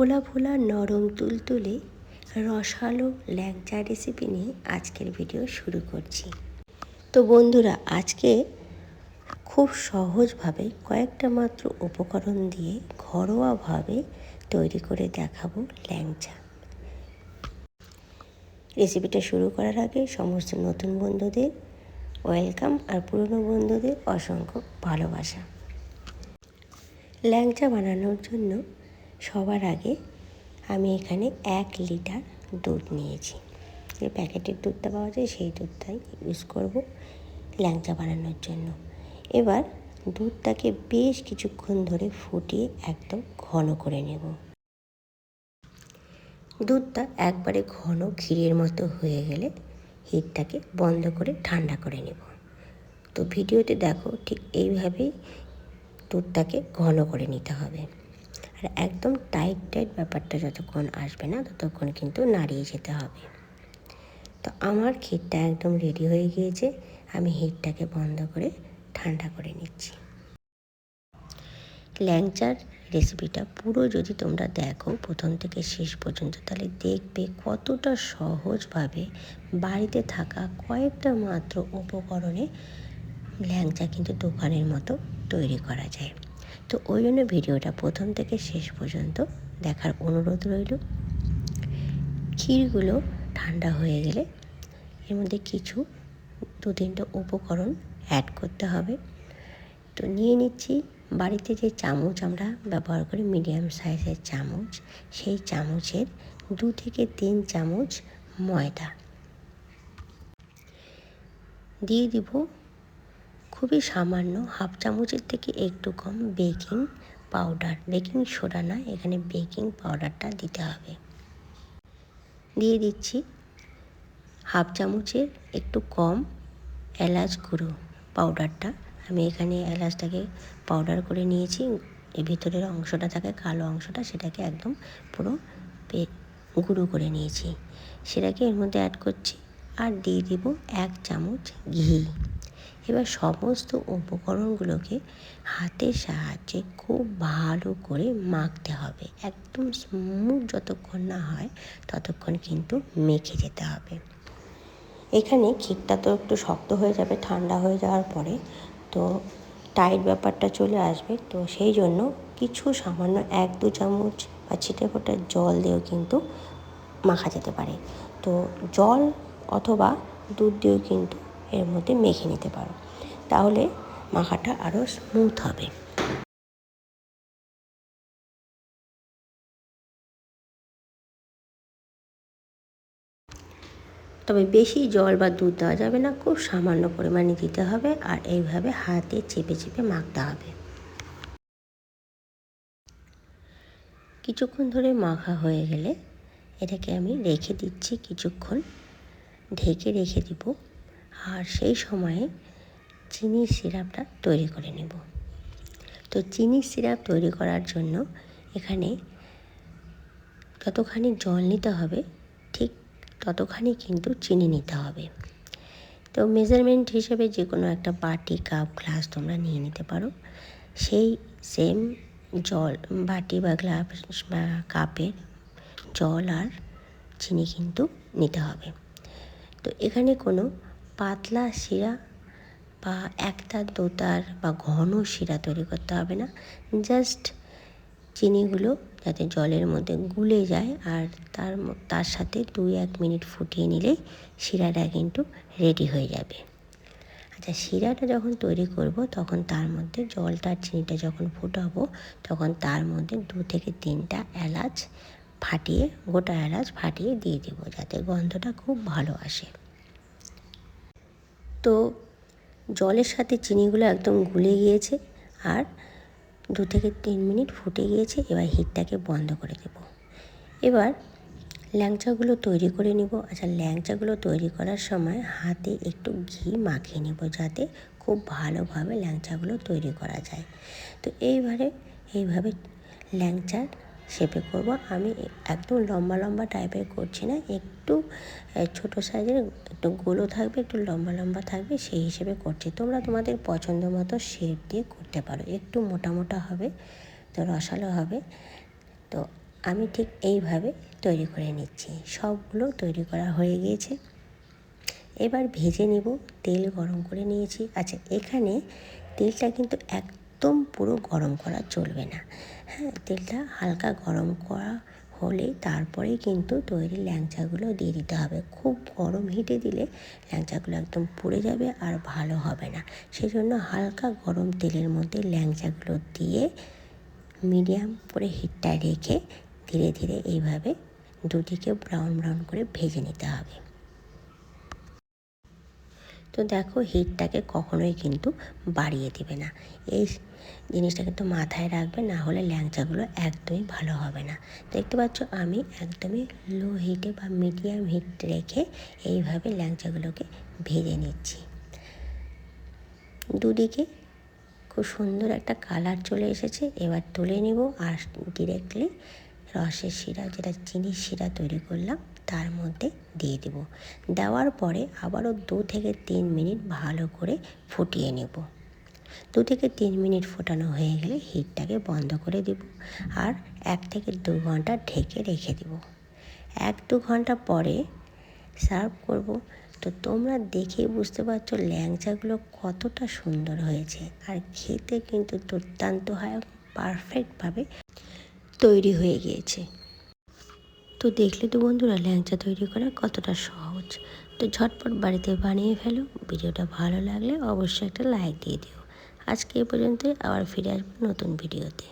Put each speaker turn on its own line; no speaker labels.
ফোলা ফোলা নরম তুলতুলে রসালো ল্যাংচা রেসিপি নিয়ে আজকের ভিডিও শুরু করছি। তো বন্ধুরা, আজকে খুব সহজভাবে কয়েকটা মাত্র উপকরণ দিয়ে ঘরোয়াভাবে তৈরি করে দেখাবো ল্যাংচা। রেসিপিটা শুরু করার আগে সমস্ত নতুন বন্ধুদের ওয়েলকাম আর পুরনো বন্ধুদের অসংখ্য ভালোবাসা। ল্যাংচা বানানোর জন্য সবার আগে আমি এখানে এক লিটার দুধ নিয়েছি। যে প্যাকেটের দুধটা পাওয়া যায় সেই দুধটাই ইউজ করব ল্যাংচা বানানোর জন্য। এবার দুধটাকে বেশ কিছুক্ষণ ধরে ফুটিয়ে একদম ঘন করে নেব। দুধটা একবারে ঘন ক্ষীরের মতো হয়ে গেলে হিটটাকে বন্ধ করে ঠান্ডা করে নেব। তো ভিডিওতে দেখো ঠিক এইভাবেই দুধটাকে ঘন করে নিতে হবে। আর একদম টাইট টাইট ব্যাপারটা যতক্ষণ আসবে না, ততক্ষণ কিন্তু নাড়িয়ে যেতে হবে। তো আমার ক্ষীরটা একদম রেডি হয়ে গিয়েছে, আমি হিটটাকে বন্ধ করে ঠান্ডা করে নিচ্ছি। ল্যাংচার রেসিপিটা পুরো যদি তোমরা দেখো প্রথম থেকে শেষ পর্যন্ত, তাহলে দেখবে কতটা সহজভাবে বাড়িতে থাকা কয়েকটা মাত্র উপকরণে ল্যাংচা কিন্তু দোকানের মতো তৈরি করা যায়। তো ওই জন্য ভিডিওটা প্রথম থেকে শেষ পর্যন্ত দেখার অনুরোধ রইল। ক্ষীরগুলো ঠান্ডা হয়ে গেলে এর মধ্যে কিছু দু তিনটে উপকরণ অ্যাড করতে হবে। তো নিয়ে নিচ্ছি বাড়িতে যে চামচ আমরা ব্যবহার করি মিডিয়াম সাইজের চামচ, সেই চামচের দু থেকে তিন চামচ ময়দা। দিয়ে দিব খুবই সামান্য হাফ চামচের থেকে একটু কম বেকিং পাউডার। বেকিং সোডা না এখানে বেকিং পাউডারটা দিতে হবে। দিয়ে দিচ্ছি হাফ চামচের একটু কম এলাচ গুঁড়ো পাউডারটা। আমি এখানে এলাচটাকে পাউডার করে নিয়েছি। এর ভিতরের অংশটা থাকে, কালো অংশটা, সেটাকে একদম পুরো গুঁড়ো করে নিয়েছি। সেটাকে এর মধ্যে অ্যাড করছি আর দিয়ে দিব এক চামচ ঘি। এবার সমস্ত উপকরণগুলোকে হাতের সাহায্যে খুব ভালো করে মাখতে হবে। একদম স্মুথ যতক্ষণ না হয় ততক্ষণ কিন্তু মেখে যেতে হবে। এখানে ক্ষীরটা তো একটু শক্ত হয়ে যাবে, ঠান্ডা হয়ে যাওয়ার পরে তো টাইট ব্যাপারটা চলে আসবে। তো সেই জন্য কিছু সামান্য এক দু চামচ বা ছিটে ফোটা জল দিয়েও কিন্তু মাখা যেতে পারে। তো জল অথবা দুধ দিয়েও কিন্তু এর মধ্যে মেখে নিতে পারো। তাহলে মাখাটা আরও স্মুথ হবে। তবে বেশি জল বা দুধ দেওয়া যাবে না, খুব সামান্য পরিমাণে দিতে হবে আর এইভাবে হাতে চেপে চেপে মাখতে হবে। কিছুক্ষণ ধরে মাখা হয়ে গেলে এটাকে আমি রেখে দিচ্ছি, কিছুক্ষণ ঢেকে রেখে দিব। আর সেই সময়ে চিনির সিরাপটা তৈরি করে নেব। তো চিনির সিরাপ তৈরি করার জন্য এখানে যতখানি জল নিতে হবে, ঠিক ততখানি কিন্তু চিনি নিতে হবে। তো মেজারমেন্ট হিসেবে যে কোনো একটা বাটি কাপ গ্লাস তোমরা নিয়ে নিতে পারো। সেই সেম জল, বাটি বা গ্লাস বা কাপের জল আর চিনি কিন্তু নিতে হবে। তো এখানে কোনো পাতলা শিরা বা একটা দোতার বা ঘন শিরা তৈরি করতে হবে না। জাস্ট চিনিগুলো যাতে জলের মধ্যে গুলে যায় আর তার তার সাথে দুই এক মিনিট ফুটিয়ে নিলেই শিরাটা কিন্তু রেডি হয়ে যাবে। আচ্ছা শিরাটা যখন তৈরি করব তখন তার মধ্যে জলটা, চিনিটা যখন ফুটাবো তখন তার মধ্যে দু থেকে তিনটা এলাচ ফাটিয়ে, গোটা এলাচ ফাটিয়ে দিয়ে দেবো যাতে গন্ধটা খুব ভালো আসে। তো জলের সাথে চিনিগুলো একদম গুলে গিয়েছে আর দু থেকে তিন মিনিট ফুটে গিয়েছে, এবার হিটটাকে বন্ধ করে দেব। এবার ল্যাংচাগুলো তৈরি করে নিব। আচ্ছা ল্যাংচাগুলো তৈরি করার সময় হাতে একটু ঘি মাখিয়ে নেব যাতে খুব ভালোভাবে ল্যাংচাগুলো তৈরি করা যায়। তো এইবারে এইভাবে ল্যাংচার শেপে করব। আমি একদম লম্বা লম্বা টাইপের করছি না, একটু ছোট সাইজের একটু গোলও থাকবে, একটু লম্বা লম্বা থাকবে, সেই হিসেবে করছি। তোমরা তোমাদের পছন্দ মতো শেপ দিয়ে করতে পারো। একটু মোটা মোটা হবে, তো রসালো হবে। তো আমি ঠিক এইভাবে তৈরি করে নিচ্ছি। সবগুলো তৈরি করা হয়ে গিয়েছে। এবার ভেজে নিব, তেল গরম করে নিয়েছি। আচ্ছা এখানে তেলটা কিন্তু একদম পুরো গরম করা চলবে না। হ্যাঁ তেলটা হালকা গরম করা হলে তারপরে কিন্তু তৈরি ল্যাংচাগুলো দিয়ে দিতে হবে। খুব গরম হিটে দিলে ল্যাংচাগুলো একদম পুড়ে যাবে আর ভালো হবে না। সেজন্য হালকা গরম তেলের মধ্যে ল্যাংচাগুলো দিয়ে মিডিয়াম করে হিটটা রেখে ধীরে ধীরে এইভাবে দুদিকে ব্রাউন ব্রাউন করে ভেজে নিতে হবে। তো দেখো হিটটাকে কখনোই কিন্তু বাড়িয়ে দেবে না। এই জিনিসটা কিন্তু মাথায় রাখবে, না হলে ল্যাংচাগুলো একদমই ভালো হবে না। দেখতে পাচ্ছ আমি একদমই লো হিটে বা মিডিয়াম হিট রেখে এইভাবে ল্যাংচাগুলোকে ভেজে নিচ্ছি। দুদিকে খুব সুন্দর একটা কালার চলে এসেছে, এবার তুলে নিব আর ডিরেক্টলি রসের শিরা, যেটা চিনির শিরা তৈরি করলাম, তার মধ্যে দিয়ে দেব। দেওয়ার পরে আবারও দু থেকে তিন মিনিট ভালো করে ফুটিয়ে নেব। দু থেকে তিন মিনিট ফোটানো হয়ে গেলে হিটটাকে বন্ধ করে দেব আর এক থেকে দু ঘণ্টা ঢেকে রেখে দেব। এক দু ঘণ্টা পরে সার্ভ করব। তো তোমরা দেখেই বুঝতে পারছ ল্যাংচাগুলো কতটা সুন্দর হয়েছে আর খেতে কিন্তু দুর্দান্ত হয়, পারফেক্টভাবে তৈরি হয়ে গিয়েছে। তো দেখলে তো বন্ধুরা ল্যাংচা তৈরি করা কতটা সহজ। তো ঝটপট বাড়িতে বানিয়ে ফেলো, ভিডিওটা ভালো লাগলে অবশ্যই একটা লাইক দিয়ে দিও। আজকে এ পর্যন্তই আবার ফিরে আসব নতুন ভিডিওতে।